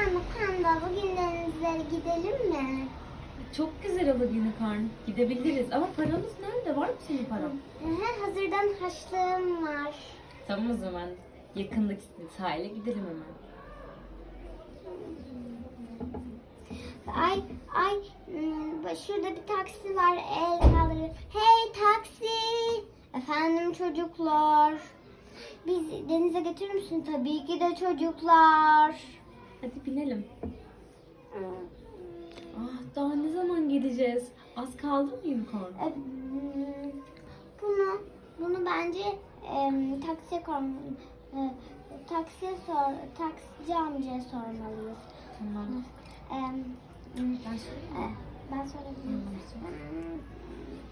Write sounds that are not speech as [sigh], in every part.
Panda panda bugün denize gidelim mi? Çok güzel olur unicorn. Gidebiliriz ama paramız nerede? Var mı senin paran? Aha, hazırdan haşlığım var. Tamam o zaman. Yakındaki sahile gidelim hemen. Ay ay hmm, şurada bir taksi var el kaldırıyor. Hey taksi. Efendim çocuklar. Biz denize götürür müsün? Tabii ki de çocuklar. Hadi binelim. Ah daha ne zaman gideceğiz? Az kaldı mı unicorn? E, Bunu bunu bence em, taksiye koymalıyım. E, taksiye sor, taksici amcaya sormalıyız. Tamam. Hmm, Ben e, ben söyle. Hmm,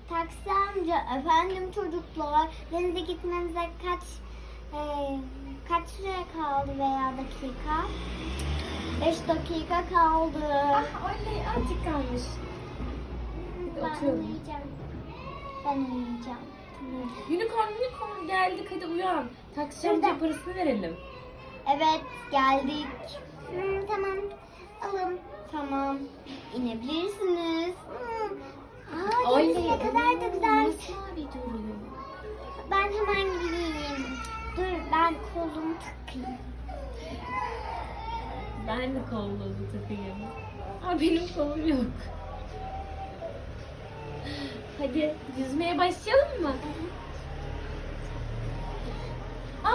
Taksi amca, efendim çocuklar, denize gitmemize kaç e, kaç süre kaldı veya dakika? 5 dakika kaldı. Ah oley azıcık kalmış. ben oturalım. uyuyacağım. Ben uyuyacağım. Unicorn unicorn geldik hadi uyan. Taksi amca Burada. parasını verelim. Evet, geldik. Hmm, tamam, alın. Tamam, inebilirsiniz. Hmm. Aa, deniz ne kadar da güzelmiş. Mavi duruyor. Ben hemen gideyim. Ben kolumu takayım. Ben de kolluğumu takayım. Ama benim kolum yok. Hadi yüzmeye başlayalım mı? Aa,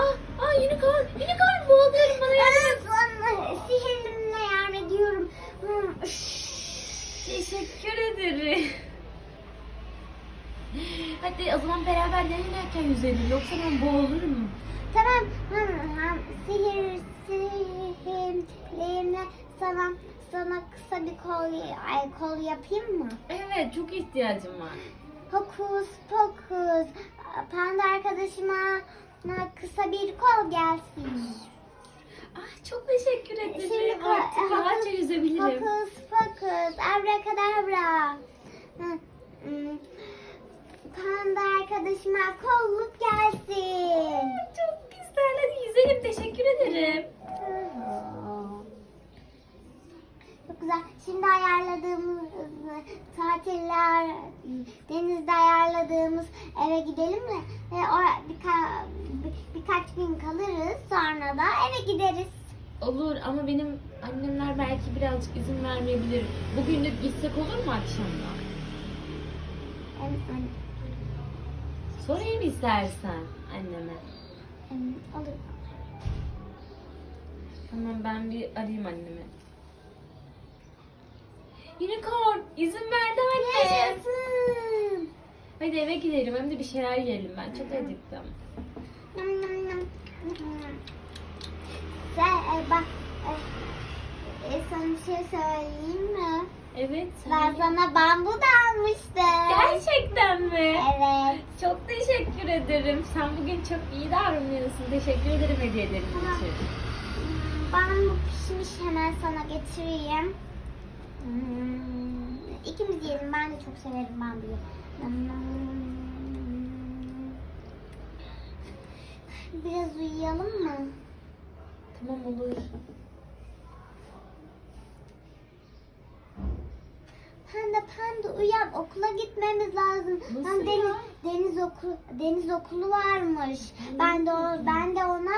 aa unicorn, unicorn boğuluyorum bana yardım et. Ben sihirimle yardım ediyorum. Hmm, Teşekkür ederim. Hadi o zaman beraber denerken yüzelim yoksa ben boğulurum. Tamam, sihir, sihirimle sana sana kısa bir kol, ay, kol yapayım mı? Evet çok ihtiyacım var. Hokus pokus. Panda arkadaşıma kısa bir kol gelsin. Ah çok teşekkür ederim. Şimdi Artık ko- rahatça yüzebilirim. Hokus pokus. Hmm. Panda arkadaşıma kolluk gelsin. Çok güzel. Hadi yüzelim. Teşekkür ederim. Çok güzel. Şimdi ayarladığımız tatiller, denizde ayarladığımız eve gidelim mi? Ve oraya birka- bir- birkaç gün kalırız. Sonra da eve gideriz. Olur ama benim annemler belki birazcık izin vermeyebilir. Bugün de gitsek olur mu akşamda? Sorayım istersen anneme. em, olur. Tamam ben bir arayayım annemi. Unicorn izin verdi anne. Yaşasın. Hadi eve gidelim hem de bir şeyler yiyelim ben çok acıktım. Sen, e, bak, e, e, sana bir şey söyleyeyim mi? Evet. Ben sana bambu da almıştım. Gerçekten mi? Evet. Çok teşekkür ederim. Sen bugün çok iyi davranıyorsun. Teşekkür ederim hediyelerin Tamam. İçin. Bambu pişmiş hemen sana getireyim. Hmm, İkimiz yiyelim. Ben de çok severim. Nam, nam. Biraz uyuyalım mı? Tamam olur. Panda panda uyan okula gitmemiz lazım. Nasıl Hem deniz, ya? deniz okulu deniz okulu varmış. Ben de o, ben de ona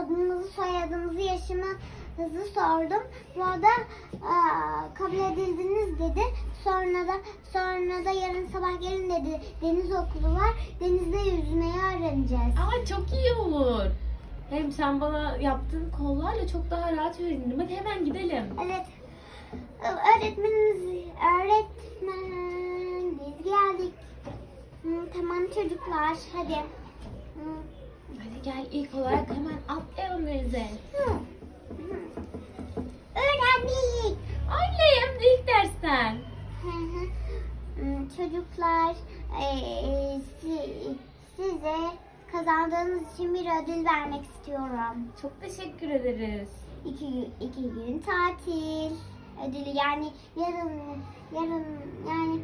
adınızı, soyadınızı, yaşınızı sordum. Burada aa, kabul edildiniz dedi. Sonra da sonra da yarın sabah gelin dedi. Deniz okulu var. Denizde yüzmeyi öğreneceğiz. Aa çok iyi olur. Hem sen bana yaptığın kollarla çok daha rahat öğrendim. Hadi hemen gidelim. Evet. Öğretmenimiz, öğretmen biz geldik. Tamam çocuklar hadi. Hadi gel ilk olarak hemen atlayalım. Hı. Öğrendik. De ilk dersten. Çocuklar si- size kazandığınız için bir ödül vermek istiyorum. Çok teşekkür ederiz. İki, iki gün tatil ödülü yani yarın yarın yani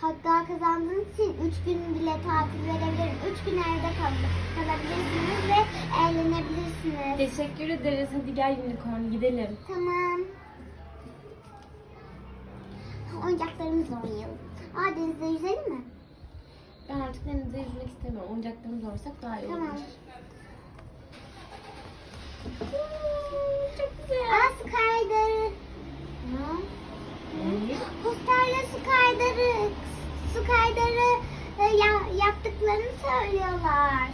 hatta kazandığınız için üç gün bile tatil verebilirim. Üç gün evde kal kalabilirsiniz ve eğlenebilirsiniz. Teşekkür ederiz. Hadi gel unicorn gidelim. Tamam. Oyuncaklarımızla oynayalım. Aa denizde yüzelim mi? Ben artık denize yüzmek istemiyorum. Oyuncaklarımızı oynasak daha iyi olur. Tamam. Çok güzel. Aa su? Evet. Posterle su kaydığı, su ya- yaptıklarını söylüyorlar.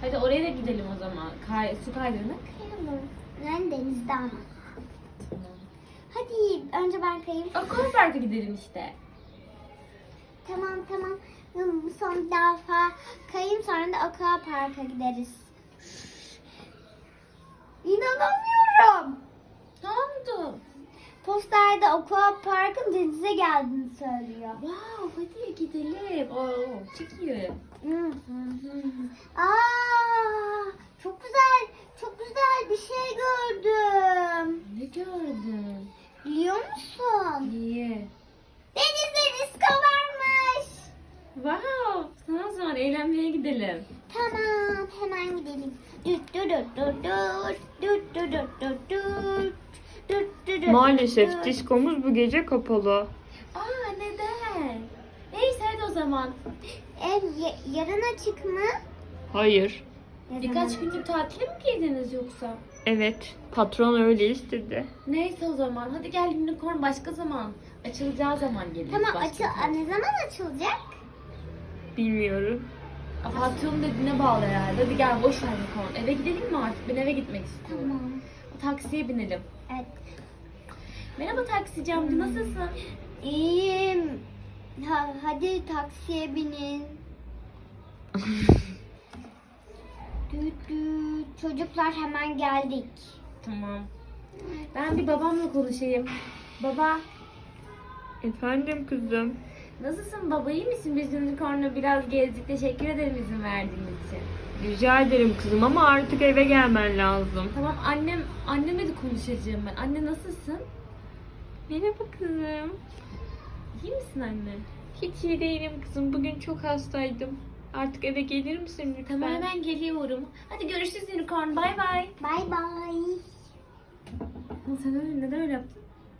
Hadi oraya da gidelim o zaman. Kay, su kaydırmak kayalım. Yani denizde ama. Tamam. Hadi önce ben kayayım. Aquapark'a gidelim işte. Tamam tamam. Son bir defa kayayım sonra da aqua parka gideriz. İnanamıyorum. Ne oldu? Posterde aqua parkın denize geldiğini söylüyor. Wow, hadi gidelim. Oo, çok iyi. Hmm. Aa, çok güzel, çok güzel bir şey gördüm. Ne gördün? Biliyor musun? İyi. Denizde disco varmış. Wow, sana o zaman eğlenmeye gidelim. Tamam, hemen gidelim. Düt düt düt düt düt düt düt düt düt düt. Düt düt düt Maalesef diskomuz bu gece kapalı. Aa neden? Neyse hadi o zaman. Ev ya- yarın açık mı? Hayır. Ne Birkaç zaman? günlük tatile mi girdiniz yoksa? Evet, patron öyle istedi. Neyse o zaman. Hadi gel unicorn başka zaman. Açılacağı zaman geliriz. Tamam, başka açıl zaman. ne zaman açılacak? Bilmiyorum. Patronun dediğine bağlı herhalde. Hadi gel boş ver unicorn. Eve gidelim mi artık? Ben eve gitmek istiyorum. Tamam. Taksiye binelim. Evet. Merhaba taksici amca nasılsın? İyiyim. Ha, hadi taksiye binin. [laughs] düt düt. Çocuklar hemen geldik. Tamam. Ben bir babamla konuşayım. Baba Efendim kızım. Nasılsın baba iyi misin? Biz unicorn'la biraz gezdik. Teşekkür ederim izin verdiğiniz için. Rica ederim kızım ama artık eve gelmen lazım. Tamam annem annemle de konuşacağım ben. Anne nasılsın? Merhaba kızım. İyi misin anne? Hiç iyi değilim kızım. Bugün çok hastaydım. Artık eve gelir misin lütfen? Tamam hemen geliyorum. Hadi görüşürüz unicorn. Bay bay. Bay bay. Sen öyle neden öyle yaptın?